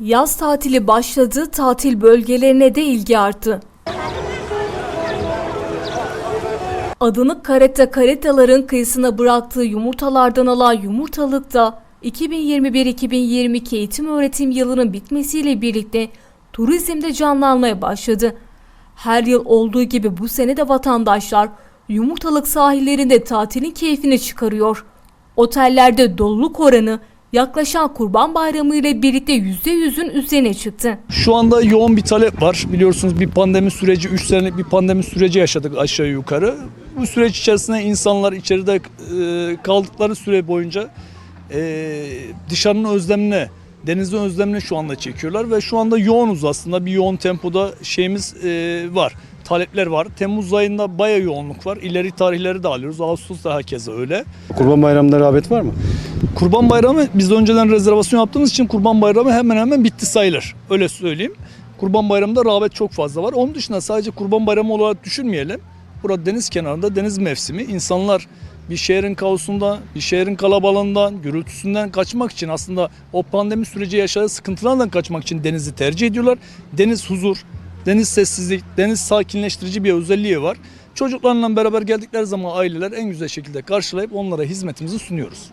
Yaz tatili başladı, tatil bölgelerine de ilgi arttı. Adını karetta karetaların kıyısına bıraktığı yumurtalardan alan yumurtalıkta 2021-2022 eğitim öğretim yılının bitmesiyle birlikte turizmde canlanmaya başladı. Her yıl olduğu gibi bu sene de vatandaşlar yumurtalık sahillerinde tatilin keyfini çıkarıyor. Otellerde doluluk oranı yaklaşan Kurban Bayramı ile birlikte %100'ün üzerine çıktı. Şu anda yoğun bir talep var. Biliyorsunuz bir pandemi süreci, 3 senelik bir pandemi süreci yaşadık aşağı yukarı. Bu süreç içerisinde insanlar içeride e, kaldıkları süre boyunca e, dışarının özlemine, denizin özlemine şu anda çekiyorlar ve şu anda yoğunuz aslında. Bir yoğun tempoda şeyimiz e, var. Talepler var. Temmuz ayında bayağı yoğunluk var. İleri tarihleri de alıyoruz. Ağustos'ta herkese öyle. Kurban Bayramı'nda rağbet var mı? Kurban Bayramı biz de önceden rezervasyon yaptığımız için Kurban Bayramı hemen hemen bitti sayılır. Öyle söyleyeyim. Kurban Bayramı'nda rağbet çok fazla var. Onun dışında sadece Kurban Bayramı olarak düşünmeyelim. Burada deniz kenarında deniz mevsimi. İnsanlar bir şehrin kaosundan, bir şehrin kalabalığından, gürültüsünden kaçmak için aslında o pandemi süreci yaşadığı sıkıntılardan kaçmak için denizi tercih ediyorlar. Deniz huzur, deniz sessizlik, deniz sakinleştirici bir özelliği var. Çocuklarla beraber geldikleri zaman aileler en güzel şekilde karşılayıp onlara hizmetimizi sunuyoruz.